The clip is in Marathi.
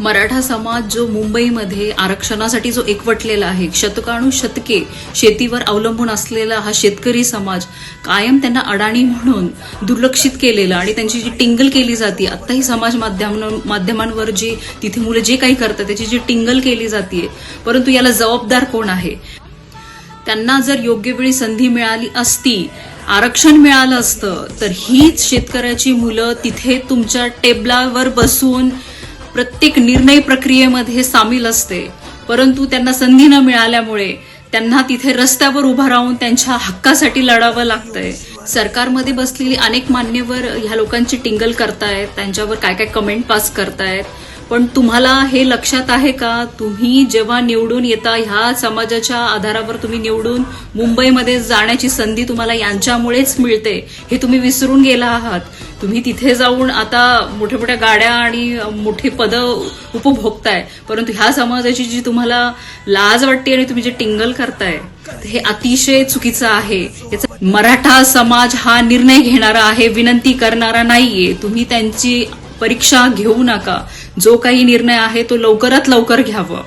मराठा समाज जो मुंबईमध्ये आरक्षणासाठी जो एकवटलेला आहे शतकानुशतके शेतीवर अवलंबून असलेला हा शेतकरी समाज कायम त्यांना अडाणी म्हणून दुर्लक्षित केलेलं आणि त्यांची जी टिंगल केली जाते आत्ताही समाज माध्यम माध्यमांवर जी तिथे मुलं जे काही करतात त्याची जी टिंगल केली जाते परंतु याला जबाबदार कोण आहे? त्यांना जर योग्य वेळी संधी मिळाली असती आरक्षण मिळालं असतं तर हीच शेतकऱ्याची मुलं तिथे तुमच्या टेबलावर बसून प्रत्येक निर्णय प्रक्रियेमध्ये सामील असते. परंतु त्यांना संधी न मिळाल्यामुळे त्यांना तिथे रस्त्यावर उभा राहून त्यांच्या हक्कासाठी लढावं लागतंय. सरकारमध्ये बसलेली अनेक मान्यवर ह्या लोकांची टिंगल करतायत त्यांच्यावर काय काय कमेंट पास करतायत. पण तुम्हाला हे लक्षात आहे का? तुम्ही जेव्हा निवडून येता ह्या समाजाच्या आधारावर तुम्ही निवडून मुंबईमध्ये जाण्याची संधी तुम्हाला यांच्यामुळेच मिळते हे तुम्ही विसरून गेला आहात. तुम्ही तिथे जाऊन आता मोठ्या मोठ्या गाड्या आणि मोठी पदं उपभोगताय परंतु ह्या समाजाची जी तुम्हाला लाज वाटते आणि तुम्ही जे टिंगल करताय हे अतिशय चुकीचं आहे. याचा मराठा समाज हा निर्णय घेणारा आहे विनंती करणारा नाहीये. तुम्ही त्यांची परीक्षा घेऊ नका. जो काही निर्णय आहे तो लवकरात लवकर घ्यावं.